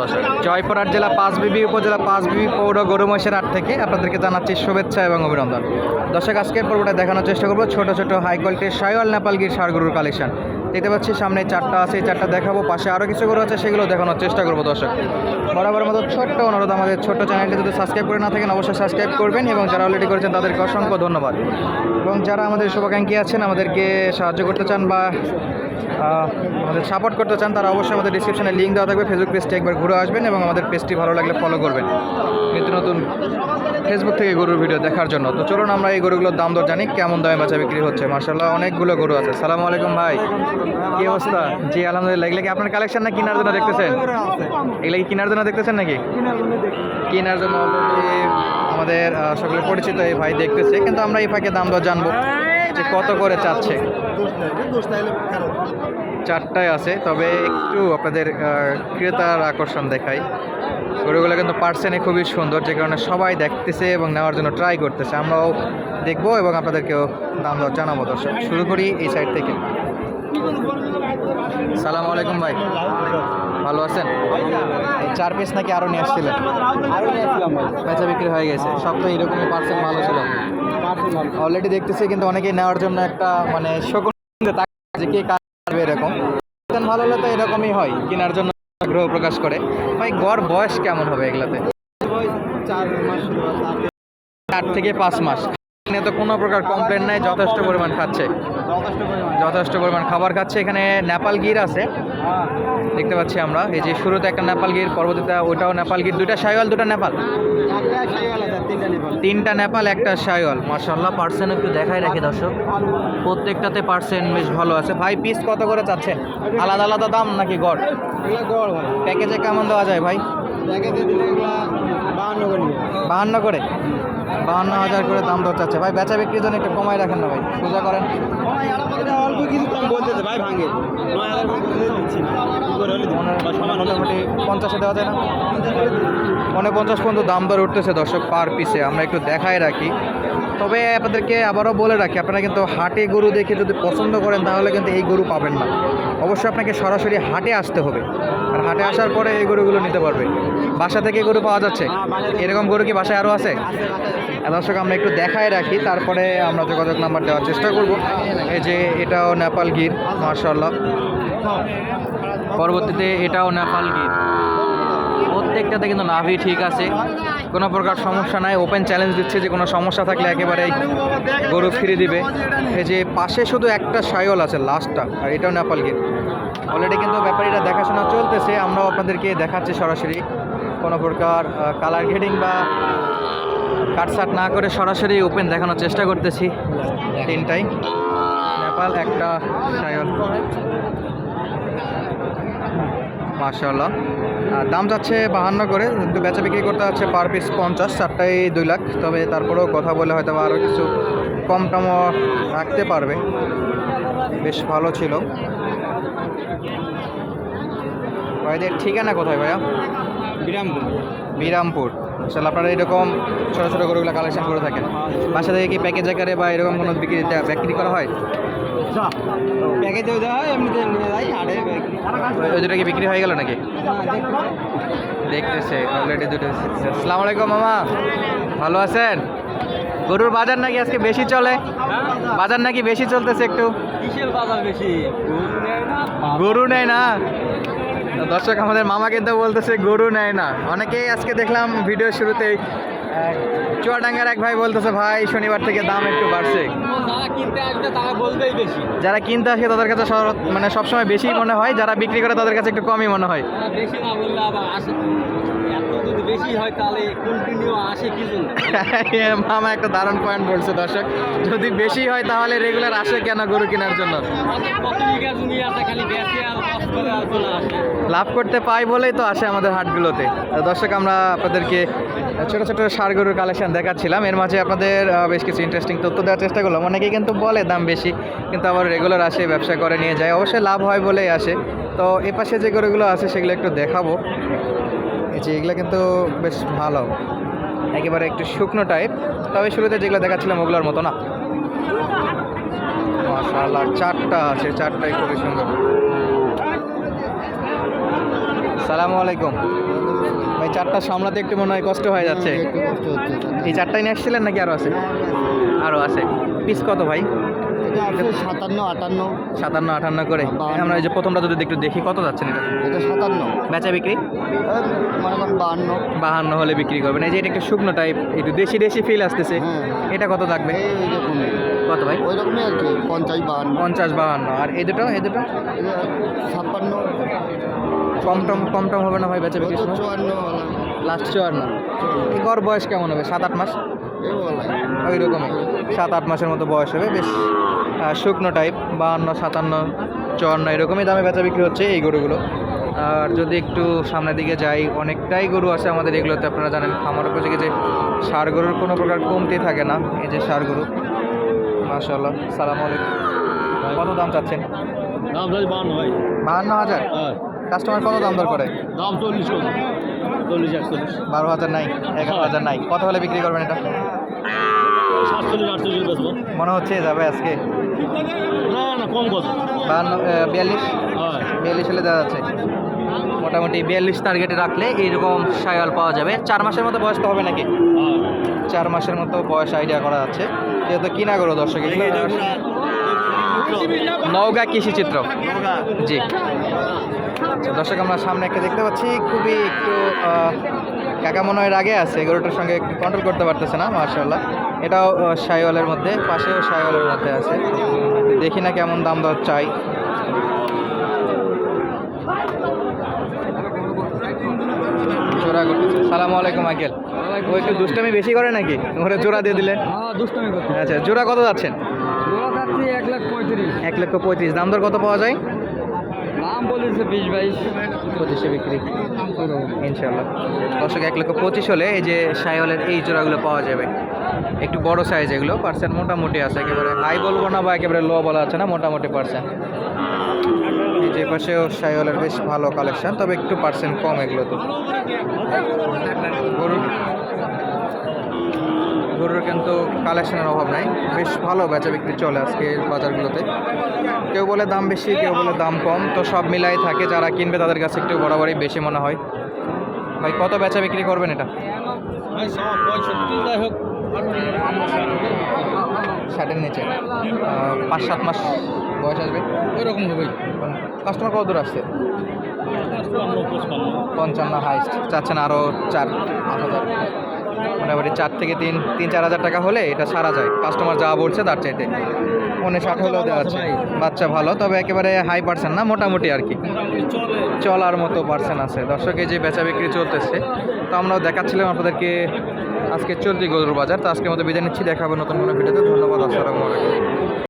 দর্শক। জয়পুরহাট জেলা পাঁচবিবি উপজেলা পাঁচবিবি পৌর গরুমহিষের হাট থেকে আপনাদেরকে জানাচ্ছি শুভেচ্ছা এবং অভিনন্দন। দর্শক আজকের পর্বটা দেখানোর চেষ্টা করব ছোট ছোট, হাই কোয়ালিটির সায়ল নেপালগির সার গরুর কালেকশন। দেখতে পাচ্ছি সামনে চারটা আছে, এই চারটা দেখাবো। পাশে আরও কিছু গরু আছে, সেগুলো দেখানোর চেষ্টা করব দর্শক। বরাবর মতো ছোট্ট অনুরোধ আমাদের ছোট্ট চ্যানেলটি যদি সাবস্ক্রাইব করে না থাকেন, অবশ্যই সাবস্ক্রাইব করবেন এবং যারা অলরেডি করেছেন তাদেরকে অসংখ্য ধন্যবাদ। এবং যারা আমাদের শুভাকাঙ্ক্ষী আছেন, আমাদেরকে সাহায্য করতে চান বা আমাদের সাপোর্ট করতে চান, তারা অবশ্যই আমাদের ডিসক্রিপশনে লিঙ্ক দেওয়া থাকবে। ফেসবুক পেজটি একবার ঘুরে আসবেন এবং আমাদের পেজটি ভালো লাগলে ফলো করবেন। নিত্য নতুন ফেসবুক থেকে গরুর ভিডিও দেখার জন্য। তো চলুন আমরা এই গরুগুলোর দাম দর জানি, কেমন দামে বাচ্চা বিক্রি হচ্ছে। মার্শাল্লাহ অনেকগুলো গরু আছে। সালামু আলাইকুম ভাই। কি অবস্থা? জি, আলহামদুলিল্লাহ। এগুলো কি আপনার কালেকশন না কেনার জন্য দেখতেছেন? এগুলো কি কেনার জন্য দেখতেছেন নাকি? কেনার জন্য আমাদের সকলে পরিচিত এই ভাই দেখতেছে। কিন্তু আমরা এই ফাঁকে দাম দর জানব যে কত করে চাচ্ছে। চারটায় আছে, তবে একটু আপনাদের ক্রেতার আকর্ষণ দেখাই। গরুগুলো কিন্তু পার্সেনে খুবই সুন্দর, যে কারণে সবাই দেখতেছে এবং নেওয়ার জন্য ট্রাই করতেছে। আমরাও দেখব এবং আপনাদেরকেও দাম দর জানাব, দর্শক। শুরু করি এই সাইড থেকে। সালাম আলাইকুম ভাই। ভালো আছেন? চার পিস নাকি আরও নিয়ে আসছিলেন? বেচা বিক্রি হয়ে গেছে। সব তো এরকমই পার্সেন্ট ভালো ছিল। অলরেডি দেখতেছি কিন্তু অনেকেই নেওয়ার জন্য একটা মানে শকুন যে কে কাটবে এরকম। ভালো হলে তো এরকমই হয় কেনার জন্য আগ্রহ প্রকাশ করে। ভাই গড় বয়স কেমন হবে এগুলাতে? চার থেকে পাঁচ মাস। এখানে তো কোনো প্রকার কমপ্লেন নাই যথেষ্ট পরিমাণ খাচ্ছে। যথেষ্ট পরিমাণ। খাবার খাচ্ছে। এখানে নেপাল গির আছে। দেখতে পাচ্ছি আমরা। এই যে শুরুতে একটা নেপাল গির পরবর্তীতে ওটাও নেপাল গির। দুইটা সাইওয়াল দুটা নেপাল? তিনটা নেপাল। একটা সাইওয়াল। মার্শাল্লাহ পার্সেন্ট একটু দেখাই রাখি দর্শক। প্রত্যেকটাতে পার্সেন্ট বেশ ভালো আছে। ভাই পিস কত করে চাচ্ছেন? আলাদা আলাদা দাম নাকি গড়? প্যাকেজে কেমন দেওয়া যায় ভাই? বাহান্ন করে বাহান্ন হাজার করে দাম দর চাচ্ছে। ভাই বেচা বিক্রির জন্য একটু কমাই রাখেন না ভাই পূজা করেন। অল্প কিছু কম বলতেছে ভাই ভাঙে। মোটামুটি পঞ্চাশে দেওয়া যায় না? পনেরো পঞ্চাশ পর্যন্ত দাম দর উঠতেছে দর্শক পার পিসে আমরা একটু দেখাই রাখি। তবে আপনাদেরকে আবারও বলে রাখি আপনারা কিন্তু হাটে গরু দেখে যদি পছন্দ করেন তাহলে কিন্তু এই গরু পাবেন না। অবশ্যই আপনাকে সরাসরি হাটে আসতে হবে। আর হাটে আসার পরে এই গরুগুলো নিতে পারবে। বাসা থেকে গরু পাওয়া যাচ্ছে। এরকম গরু কি বাসায় আরও আছে? দর্শক, আমরা একটু দেখায় রাখি। তারপরে আমরা যোগাযোগ নাম্বার দেওয়ার চেষ্টা করব। এই যে এটাও নেপাল গির মার্শাল্লাহ পরবর্তীতে এটাও নেপাল গির। প্রত্যেকটাতে কিন্তু নাভি ঠিক আছে। কোনো প্রকার সমস্যা নাই। ওপেন চ্যালেঞ্জ দিচ্ছে যে কোনো সমস্যা থাকলে একেবারেই গরু ফিরে দিবে। এই যে পাশে শুধু একটা সায়ল আছে, লাস্টটা, আর এটাও নেপাল গির। অলরেডি কিন্তু ব্যাপারীরা দেখাশোনা চলতেছে। আমরাও আপনাদেরকে দেখাচ্ছি সরাসরি। কোনো প্রকার কালার গ্রেডিং বা কাটসাট না করে সরাসরি ওপেন দেখানোর চেষ্টা করতেছি। তিনটাই। নেপাল, একটা সাইওয়াল মাশাল্লাহ আর দাম যাচ্ছে বাহান্ন করে, কিন্তু বেচা বিক্রি করতে যাচ্ছে পার পিস পঞ্চাশ, চারটায় দুই লাখ। তবে তারপরেও কথা বলে হয়তো আরও কিছু কম টমও রাখতে পারবে। বেশ ভালো ছিল। ভাইদের ঠিকানা কোথায় ভাইয়া? বিরামপুর? বিরামপুর। আসলে আপনারা এরকম ছোটো ছোটো গরুগুলো কালেকশন করে থাকেন। বাসা থেকে কি প্যাকেজ আকারে বা এরকম কোনো বিক্রি বিক্রি করা হয়? প্যাকেজেও দেওয়া হয় এমনিতে নিয়ে যাই হাটে ওই- দুটো কি বিক্রি হয়ে গেল নাকি? দেখতেছে অলরেডি দুটো আসসালামু আলাইকুম মামা। ভালো আছেন? গরুর বাজার নাকি আজকে বেশি চলে? বাজার নাকি বেশি চলতেছে একটু? বাজার বেশি? গরু নেয় না? দর্শক, আমাদের মামা কিন্তু বলতেছে, গরু নেয় না। অনেকেই আজকে দেখলাম ভিডিও শুরুতেই চুয়াডাঙ্গার এক ভাই বলতেছে, ভাই, শনিবার থেকে দাম একটু বাড়ছে। যারা কিনতে আসে, তাদের কাছে মানে সবসময় বেশি মনে হয়, যারা বিক্রি করে, তাদের কাছে একটু কমই মনে হয়। বেশি হয় তাহলে কন্টিনিউ আসে কি জন্য? মামা একটা দারুণ পয়েন্ট বলছে দর্শক। যদি বেশি হয় তাহলে রেগুলার আসে কেন গরু কেনার জন্য? লাভ করতে পাই বলেই তো আসে আমাদের হাটগুলোতে। দর্শক, আমরা আপনাদেরকে ছোটো ছোটো সার গরুর কালেকশন দেখাচ্ছিলাম। এর মাঝে আপনাদের বেশ কিছু ইন্টারেস্টিং তথ্য দেওয়ার চেষ্টা করলাম। অনেকেই কিন্তু বলে দাম বেশি, কিন্তু আবার রেগুলার আসে, ব্যবসা করে নিয়ে যায়। অবশ্যই লাভ হয় বলেই আসে। তো এ পাশে যে গরুগুলো আছে সেগুলো একটু দেখাবো। এই যে এগুলো কিন্তু বেশ ভালো। একেবারে একটু শুকনো টাইপ তবে শুরুতে যেগুলো দেখাচ্ছিলাম ওগুলোর মতো না। মাশাআল্লাহ চারটা আছে চারটাই খুবই সুন্দর। সালামু আলাইকুম। ভাই চারটা সামলাতে একটু মনে হয় কষ্ট হয়ে যাচ্ছে। এই চারটাই নিয়ে আসছিলেন নাকি আরও আছে? আরও আছে। পিস কত ভাই? এটা আছে সাতান্ন আটান্ন। সাতান্ন আটান্ন করে। আমরা এই যে প্রথমটা যদি একটু দেখি কত যাচ্ছেন এটা? এটা সাতান্ন। বেচা বিক্রি? মনে করেন বাহান্ন। বাহান্ন হলে বিক্রি করবেন। এই যে এটা একটু শুকনো টাইপ একটু দেশি দেশি ফিল আসতেছে। হ্যাঁ। এটা কত থাকবে কত ভাই? ওই রকমই আর কি পঞ্চাশ বাহান্ন। পঞ্চাশ বাহান্ন। আর এই দুটো এই দুটো? ছাপ্পান্ন। কম টম কম টম হবে না ভাই বেচা বিক্রির কত চুয়ান্ন লাস্ট চুয়ান্ন। গড় বয়স কেমন হবে? সাত আট মাস? ওই রকমই। সাত আট মাসের মতো বয়স হবে। বেশ শুকনো টাইপ বাহান্ন সাতান্ন চুয়ান্ন এরকমই দামে বেচা বিক্রি হচ্ছে এই গরুগুলো। আর যদি একটু সামনের দিকে যাই অনেকটাই গরু আছে আমাদের এগুলোতে আপনারা জানেন খামার উপযোগী যে সার গরুর কোনো প্রকার কমতি থাকে না এই যে সার গরু। মাশাল্লাহ সালাম আলাইকুম। কত দাম চাচ্ছেন? দাম চাই বাহান্ন ভাই। বাহান্ন হাজার? হ্যাঁ। কাস্টমার কত দাম দর করে? দাম চল্লিশ চল্লিশ একচল্লিশ। বারো হাজার নাই এগারো হাজার নাই। কত হলে বিক্রি করবেন এটা? সাতচল্লিশ আটচল্লিশ মনে হচ্ছে যাবে আজকে। না না কম কত বাহান্ন বিয়াল্লিশ? বিয়াল্লিশ হলে দেওয়া যাচ্ছে। মোটামুটি বিয়াল্লিশ টার্গেটে রাখলে এইরকম সায়াল পাওয়া যাবে। চার মাসের মতো বয়স তো হবে নাকি? চার মাসের মতো বয়স আইডিয়া করা যাচ্ছে যেহেতু কিনা করো দর্শক নওগাঁ কৃষি চিত্র। জি। দর্শক আমরা সামনে একটা দেখতে পাচ্ছি। খুবই একটু কাকা মনে হয় রাগে আছে গরুটার সঙ্গে কন্ট্রোল করতে পারতেছে না মার্শাল্লাহ এটাও সাইওয়ালের মধ্যে পাশেও সাইওয়ালের মধ্যে আছে। দেখি না কেমন দাম দর চাই। জোড়া করতেছে সালামু আলাইকুম আঙ্কেল। ও একটু দুষ্টামি বেশি করে নাকি? ওরে জোড়া দিয়ে দিলেন। হ্যাঁ আচ্ছা জোড়া কত যাচ্ছেন? এক লক্ষ পঁয়ত্রিশ। দাম দর কত পাওয়া যায়? দাম বলেছে বিশ বাইশ। পঁচিশে বিক্রি। ইনশাল্লাহ দর্শক, এক লক্ষ পঁচিশ হলে এই যে সাইওয়ালের এই জোড়াগুলো পাওয়া যাবে। একটু বড় সাইজ এগুলো পার্সেন্ট মোটামুটি আছে, একেবারে হাই বলব না বা একেবারে লো বলা আছে না, মোটামুটি পার্সেন্ট এই যে পাশেও সাইওয়ালের বেশ ভালো কালেকশন তবে একটু পার্সেন্ট কম এগুলো তো গরুর কিন্তু কালেকশনের অভাব নাই। বেশ ভালো বেচা বিক্রি চলে আজকে বাজারগুলোতে। কেউ বলে দাম বেশি কেউ বলে দাম কম। তো সব মিলাই থাকে যারা কিনবে তাদের কাছে একটু বরাবরই বেশি মনে হয়। ভাই কত বেচা বিক্রি করবেন এটা? ষাটের নিচে। পাঁচ সাত মাস বয়স আসবে। ওই রকম হবে কাস্টমার কত দূর আসছে? পঞ্চান্ন হাইস্ট চাচ্ছেন আরও চার পাঁচ হাজার। মোটামুটি চার থেকে তিন তিন, চার হাজার টাকা হলে এটা সারা যায়। কাস্টমার যা বলছে তার চাইতে। অনেক ষাট হলেও দেওয়া আছে। বাচ্চা ভালো, তবে একেবারে হাই পার্সেন্ট না, মোটামুটি আর কি। চলার মতো পার্সেন্ট আছে। দর্শকে যে বেচা বিক্রি চলতেছে, তো আমরাও দেখাচ্ছিলাম আপনাদেরকে আজকে চলতি গরুর বাজার। তো আজকের মতো বিদায় নিচ্ছি, দেখাবো নতুন কোনো ভিডিওতে। ধন্যবাদ, আসসালামু আলাইকুম।